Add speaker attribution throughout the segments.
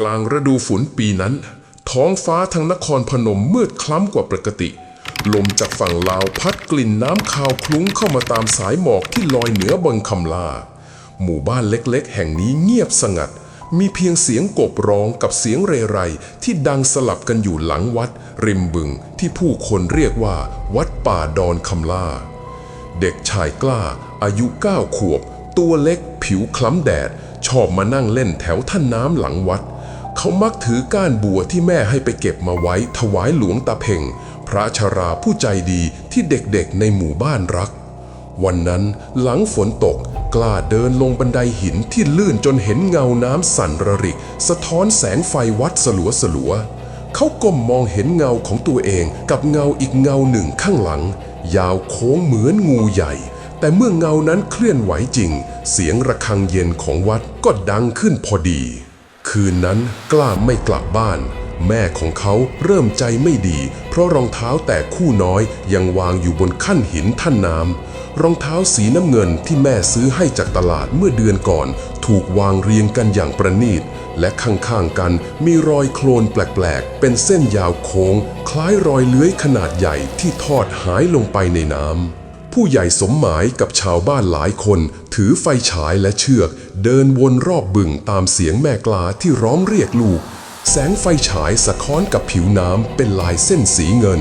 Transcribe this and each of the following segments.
Speaker 1: กลางฤดูฝนปีนั้น ท้องฟ้าทางนครพนมมืดคล้ำกว่าปกติ ลมจากฝั่งลาวพัดกลิ่นน้ำคาวคลุ้งเข้ามาตามสายหมอกที่ลอยเหนือบังคำลา หมู่บ้านเล็กๆ แห่งนี้เงียบสงัด มีเพียงเสียงกบร้องกับเสียงเรไรที่ดังสลับกันอยู่หลังวัด ริมบึงที่ผู้คนเรียกว่า วัดป่าดอนคำลา เด็กชายกล้า อายุเก้าขวบ ตัวเล็ก ผิวคล้ำแดดชอบมานั่งเล่นแถวท่าน้ำหลังวัด เขามักถือก้านบัวที่แม่ให้ไปเก็บมาไว้ถวายหลวงตาเพ่ง พระชราผู้ใจดีที่เด็กๆในหมู่บ้านรัก วันนั้นหลังฝนตกกล้าเดินลงบันไดหินที่ลื่นจนเห็นเงาน้ำสั่นระริก สะท้อนแสงไฟวัดสลัวสลัวๆเขาก้มมองเห็นเงาของตัวเองกับเงาอีกเงาหนึ่งข้างหลัง ยาวโค้งเหมือนงูใหญ่ แต่เมื่อเงานั้นเคลื่อนไหวจริง เสียงระฆังเย็นของวัดก็ดังขึ้นพอดี คืนนั้นกล้าไม่กลับบ้าน แม่ของเขาเริ่มใจไม่ดี เพราะรองเท้าแต่คู่น้อยยังวางอยู่บนขั้นหินท่านน้ำรองเท้าสีน้ำเงินที่แม่ซื้อให้จากตลาดเมื่อเดือนก่อน ถูกวางเรียงกันอย่างประณีต และข้างๆกันมีรอยโคลนแปลกๆ เป็นเส้นยาวโค้ง คล้ายรอยเลื้อยขนาดใหญ่ที่ทอดหายลงไปในน้ำ ผู้ใหญ่สมหมายกับชาวบ้านหลายคน ถือไฟฉายและเชือก เดินวนรอบบึงตามเสียงแม่กลาที่ร้องเรียกลูก แสงไฟฉายสะท้อนกับผิวน้ำเป็นลายเส้นสีเงิน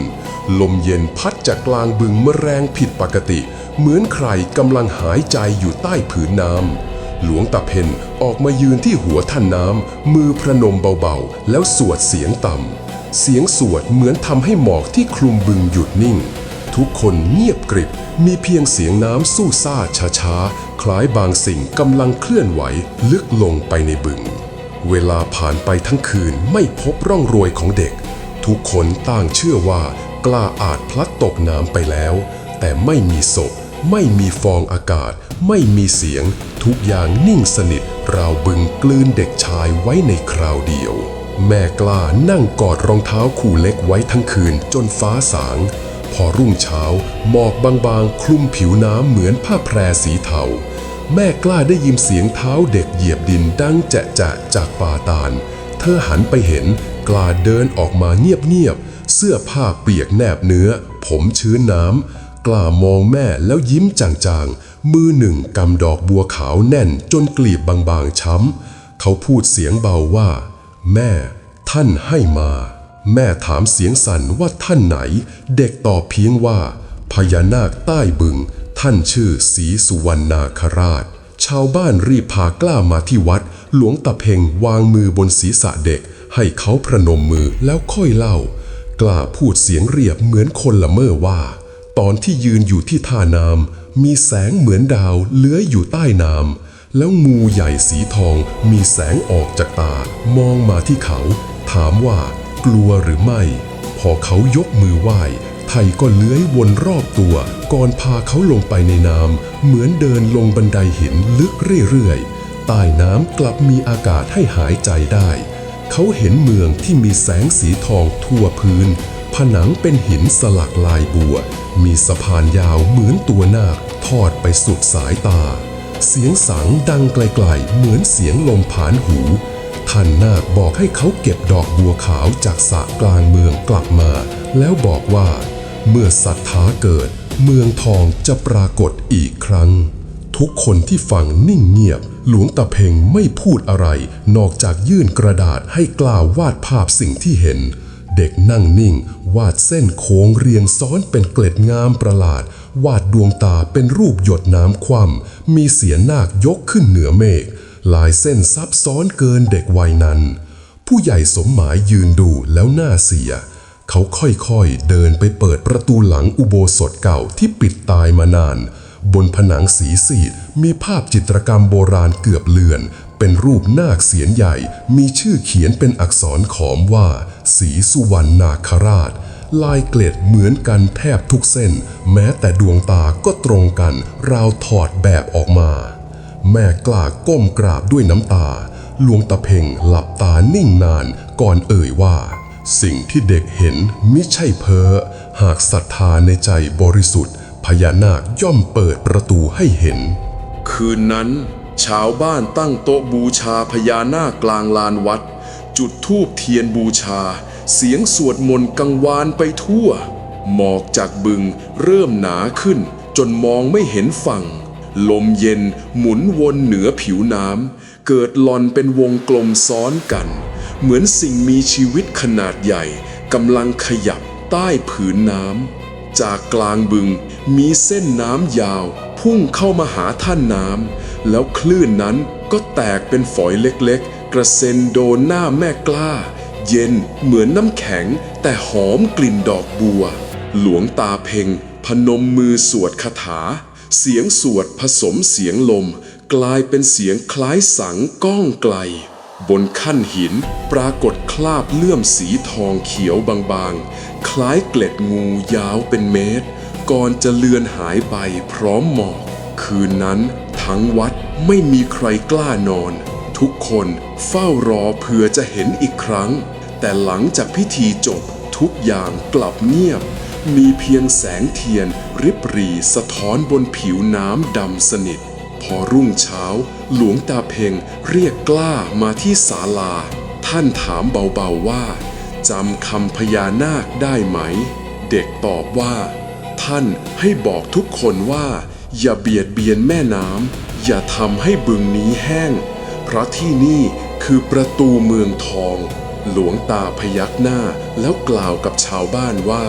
Speaker 1: ลมเย็นพัดจากกลางบึงเมื่อแรงผิดปกติ เหมือนใครกำลังหายใจอยู่ใต้ผืนน้ำหลวงตาเพนออกมายืนที่หัวท่านน้ำ มือพระนมเบาๆ แล้วสวดเสียงต่ำ เสียงสวดเหมือนทำให้หมอกที่คลุมบึงหยุดนิ่ง ทุกคนเงียบกริบ มีเพียงเสียงน้ำสู้ซ่าช้าๆ คล้ายบางสิ่งกำลังเคลื่อนไหว ลึกลงไปในบึง เวลาผ่านไปทั้งคืนไม่พบร่องรอยของเด็ก ทุกคนต่างเชื่อว่ากล้าอาจพลัดตกน้ำไปแล้ว แต่ไม่มีศพ ไม่มีฟองอากาศ ไม่มีเสียง ทุกอย่างนิ่งสนิท ราวบึงกลืนเด็กชายไว้ในคราวเดียว แม่กล้านั่งกอดรองเท้าคู่เล็กไว้ทั้งคืนจนฟ้าสาง พอรุ่งเช้า หมอกบางๆ คลุมผิวน้ำเหมือนผ้าแพรสีเทา แม่กล้าได้ยินเสียงเท้าเด็กเหยียบดินดังแจะจะจากป่าตาล เธอหันไปเห็นกล้าเดินออกมาเงียบๆ เสื้อผ้าเปียกแนบเนื้อ ผมชื้นน้ำ กล้ามองแม่แล้วยิ้มจางๆ มือหนึ่งกำดอกบัวขาวแน่นจนกลีบบางๆช้ำ เขาพูดเสียงเบาว่า แม่ ท่านให้มา แม่ถามเสียงสั่นว่าท่านไหน เด็กตอบเพียงว่า พญานาคใต้บึง ท่านชื่อศรีสุวรรณนาคราช ชาวบ้านรีบพากล้ามาที่วัด หลวงตาเพ่งวางมือบนศีรษะเด็ก ให้เขาพระนมมือแล้วค่อยเล่า กล้าพูดเสียงเรียบเหมือนคนละเมอว่า ตอนที่ยืนอยู่ที่ท่าน้ำมีแสงเหมือนดาวเลื้อยอยู่ใต้น้ำแล้วงูใหญ่สีทองมีแสงออกจากตามองมาที่เขา ถามว่า กลัวหรือไม่ พอเขายกมือไหว้ไทยก็เลื้อยวนรอบตัว ก่อนพาเขาลงไปในน้ำเหมือนเดินลงบันไดหินลึกเรื่อยๆใต้น้ำกลับมีอากาศให้หายใจได้ เขาเห็นเมืองที่มีแสงสีทองทั่วพื้น ผนังเป็นหินสลักลายบัว มีสะพานยาวเหมือนตัวนาคทอดไปสุดสายตา เสียงสังดังไกลๆ เหมือนเสียงลมผ่านหู ท่านนาคบอกให้เขาเก็บดอกบัวขาวจากสระกลางเมืองกลับมา แล้วบอกว่า เมื่อศรัทธาเกิด เมืองทองจะปรากฏอีกครั้ง ทุกคนที่ฟังนิ่งเงียบ หลวงตาเพ่งไม่พูดอะไร นอกจากยื่นกระดาษให้กล่าววาดภาพสิ่งที่เห็น เด็กนั่งนิ่ง วาดเส้นโค้งเรียงซ้อนเป็นเกล็ดงามประหลาด วาดดวงตาเป็นรูปหยดน้ำคว่ำมีเสียนนาคยกขึ้นเหนือเมฆ ลายเส้นซับซ้อนเกินเด็กวัยนั้น ผู้ใหญ่สมหมายยืนดูแล้วหน้าเสีย เขาค่อยๆเดินไปเปิดประตูหลังอุโบสถเก่าที่ปิดตายมานาน บนผนังสีสีดมีภาพจิตรกรรมโบราณเกือบเลือน เป็นรูปนาคเสียนใหญ่ มีชื่อเขียนเป็นอักษรขอมว่า สีสุวรรณนาคราชลายเกล็ดเหมือนกันแทบทุกเส้น แม้แต่ดวงตาก็ตรงกัน ราวถอดแบบออกมา แม่กล้าก้มกราบด้วยน้ำตา หลวงตาเพ่งหลับตานิ่งนานก่อนเอ่ยว่า สิ่งที่เด็กเห็นมิใช่เพ้อ หากศรัทธาในใจบริสุทธิ์ พญานาคย่อมเปิดประตูให้เห็น คืนนั้น ชาวบ้านตั้งโต๊ะบูชาพญานาคกลางลานวัด จุดธูปเทียนบูชา เสียงสวดมนต์กังวานไปทั่ว หมอกจากบึงเริ่มหนาขึ้นจนมองไม่เห็นฝั่ง ลมเย็นหมุนวนเหนือผิวน้ำเกิดหลอนเป็นวงกลมซ้อนกัน เหมือนสิ่งมีชีวิตขนาดใหญ่กำลังขยับใต้ผืนน้ำจากกลางบึงมีเส้นน้ำยาว พุ่งเข้ามาหาท่านน้ำแล้วคลื่นนั้นก็แตกเป็นฝอยเล็กๆ กระเซ็นโดนหน้าแม่กล้า เย็นเหมือนน้ำแข็ง แต่หอมกลิ่นดอกบัว หลวงตาเพ่งพนมมือสวดคาถา เสียงสวดผสมเสียงลม กลายเป็นเสียงคล้ายสังก้องไกล บนขั้นหินปรากฏคราบเลื่อมสีทองเขียวบางๆ คล้ายเกล็ดงูยาวเป็นเมตร ก่อนจะเลือนหายไปพร้อมหมอก คืนนั้นทั้งวัดไม่มีใครกล้านอน ทุกคนเฝ้ารอเผื่อจะเห็นอีกครั้ง แต่หลังจากพิธีจบทุกอย่างกลับเงียบ มีเพียงแสงเทียนริบหรีสะท้อนบนผิวน้ำดำสนิท พอรุ่งเช้า หลวงตาเพ่งเรียกกล้ามาที่ศาลา ท่านถามเบาๆว่าจำคำพญานาคได้ไหม เด็กตอบว่า ท่านให้บอกทุกคนว่า อย่าเบียดเบียนแม่น้ำอย่าทำให้บึงนี้แห้ง เพราะที่นี่คือประตูเมืองทอง หลวงตาพยักหน้าแล้วกล่าวกับชาวบ้านว่า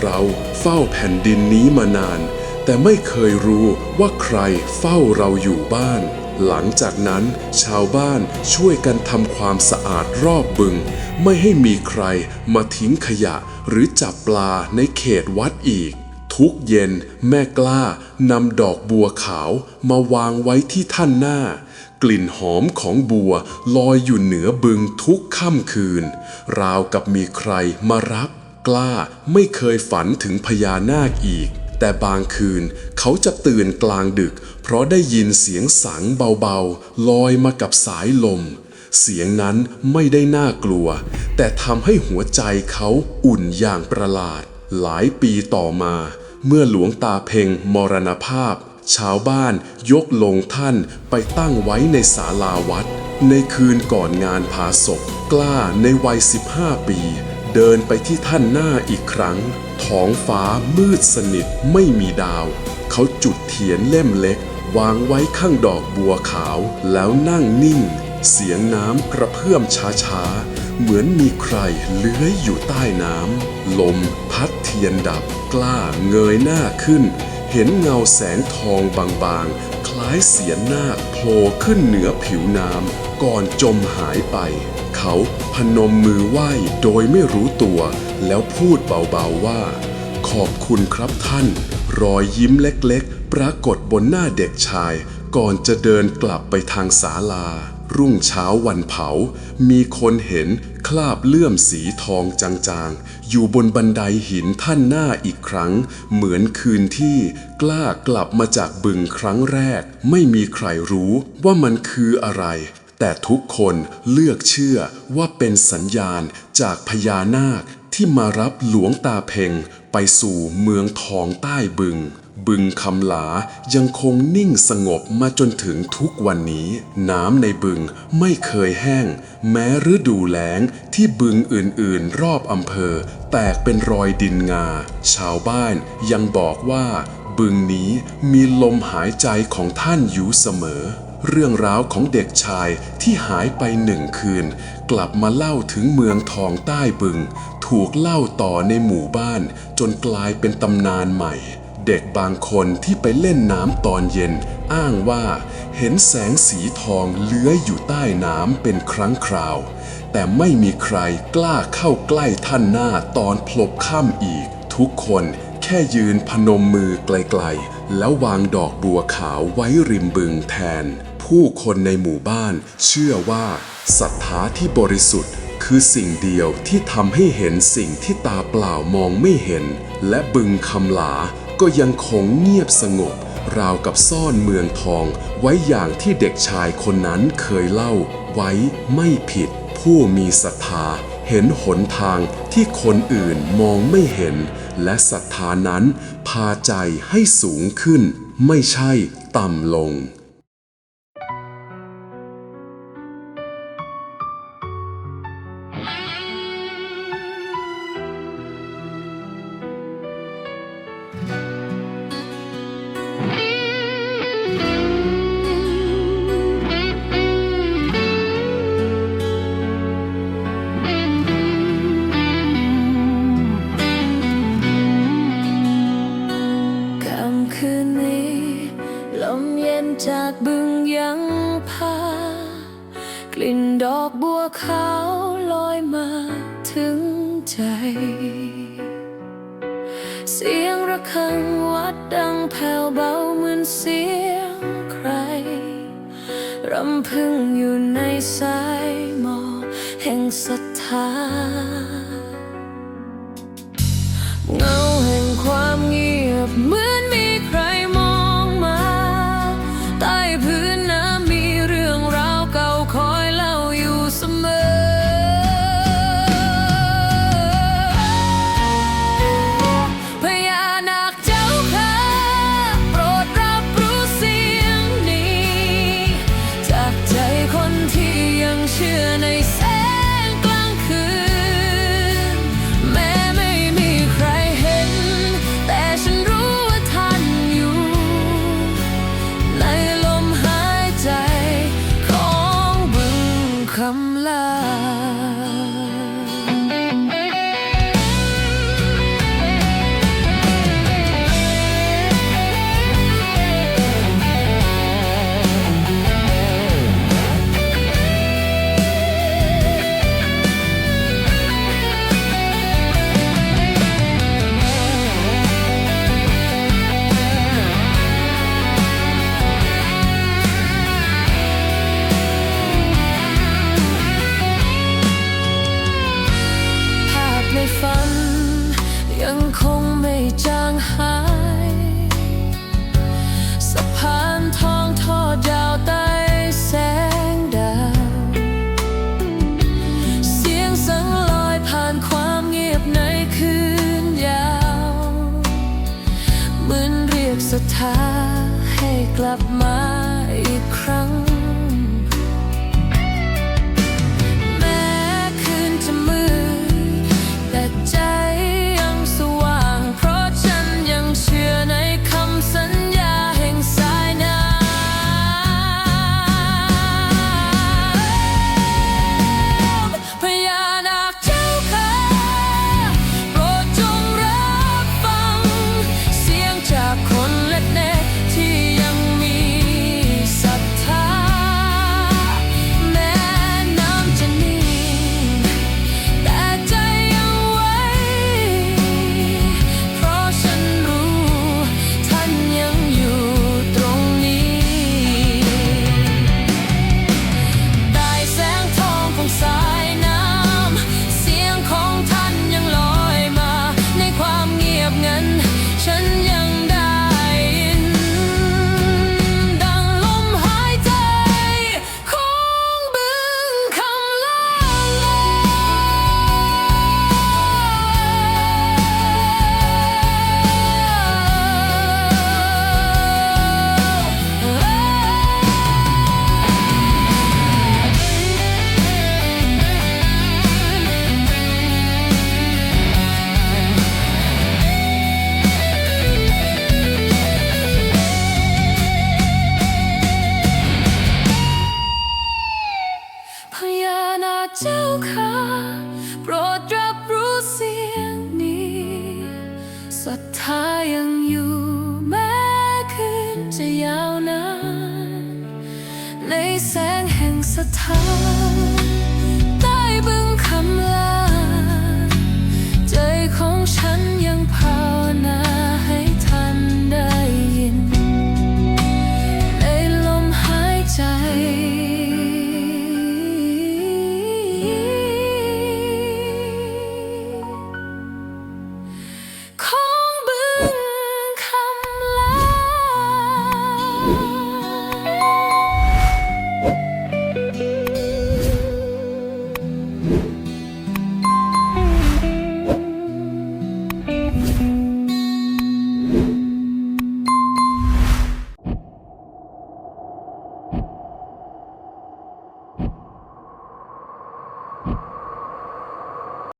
Speaker 1: เราเฝ้าแผ่นดินนี้มานาน แต่ไม่เคยรู้ว่าใครเฝ้าเราอยู่บ้าน หลังจากนั้นชาวบ้านช่วยกันทำความสะอาดรอบบึง ไม่ให้มีใครมาทิ้งขยะหรือจับปลาในเขตวัดอีก ทุกเย็นแม่กล้านำดอกบัวขาวมาวางไว้ที่ท่านหน้ากลิ่นหอมของบัวลอยอยู่เหนือบึงทุกค่ำคืน ราวกับมีใครมารับ กล้าไม่เคยฝันถึงพญานาคอีก แต่บางคืนเขาจะตื่นกลางดึก เพราะได้ยินเสียงสังเบาๆ ลอยมากับสายลม เสียงนั้นไม่ได้น่ากลัว แต่ทำให้หัวใจเขาอุ่นอย่างประหลาด หลายปีต่อมา เมื่อหลวงตาเพ่งมรณภาพ ชาวบ้านยกลงท่านไปตั้งไว้ในศาลาวัด ในคืนก่อนงานพาศพกล้าในวัย 15 ปี เดินไปที่ท่านหน้าอีกครั้ง ท้องฟ้ามืดสนิทไม่มีดาว เขาจุดเทียนเล่มเล็ก วางไว้ข้างดอกบัวขาว แล้วนั่งนิ่ง เสียงน้ำกระเพื่อมช้าๆ เหมือนมีใครเลื้อยอยู่ใต้น้ำ ลมพัดเทียนดับ กล้าเงยหน้าขึ้น เห็นเงาแสงทองบางๆ ล้ายเสียนนาคโผล่ขึ้นเหนือผิวน้ำก่อนจมหายไป เขาพนมมือไหว้โดยไม่รู้ตัว แล้วพูดเบาๆว่า ขอบคุณครับท่าน รอยยิ้มเล็กๆ ปรากฏบนหน้าเด็กชาย ก่อนจะเดินกลับไปทางศาลา รุ่งเช้าวันเผา มีคนเห็นคราบเลื่อมสีทองจางๆ อยู่บนบันไดหินท่านหน้าอีกครั้ง เหมือนคืนที่กล้ากลับมาจากบึงครั้งแรก ไม่มีใครรู้ว่ามันคืออะไร แต่ทุกคนเลือกเชื่อว่าเป็นสัญญาณจากพญานาคที่มารับหลวงตาเพ่งไปสู่เมืองทองใต้บึง บึงคำหลายังคงนิ่งสงบมาจนถึงทุกวันนี้ น้ำในบึงไม่เคยแห้ง แม้ฤดูแล้งที่บึงอื่นๆ รอบอำเภอ แตกเป็นรอยดินงา ชาวบ้านยังบอกว่า บึงนี้มีลมหายใจของท่านอยู่เสมอ เรื่องราวของเด็กชายที่หายไปหนึ่งคืน กลับมาเล่าถึงเมืองทองใต้บึง ถูกเล่าต่อในหมู่บ้าน จนกลายเป็นตำนานใหม่ เด็กบางคนที่ไปเล่นน้ำตอนเย็น อ้างว่าเห็นแสงสีทองเลื้อยอยู่ใต้น้ำเป็นครั้งคราว แต่ไม่มีใครกล้าเข้าใกล้ท่านหน้าตอนพลบค่ำอีก ทุกคนแค่ยืนพนมมือไกลๆ แล้ววางดอกบัวขาวไว้ริมบึงแทน ผู้คนในหมู่บ้านเชื่อว่าศรัทธาที่บริสุทธิ์คือสิ่งเดียวที่ทำให้เห็นสิ่งที่ตาเปล่ามองไม่เห็น และบึงคำหลา ก็ยังคงเงียบสงบ ราวกับซ่อนเมืองทอง ไว้อย่างที่เด็กชายคนนั้นเคยเล่า ไว้ไม่ผิด ผู้มีศรัทธาเห็นหนทางที่คนอื่นมองไม่เห็น และศรัทธานั้นพาใจให้สูงขึ้น ไม่ใช่ต่ำลง
Speaker 2: terra. Não ศรัทธายังอยู่แม้คืนจะยาวนานในแสงแห่งศรัทธา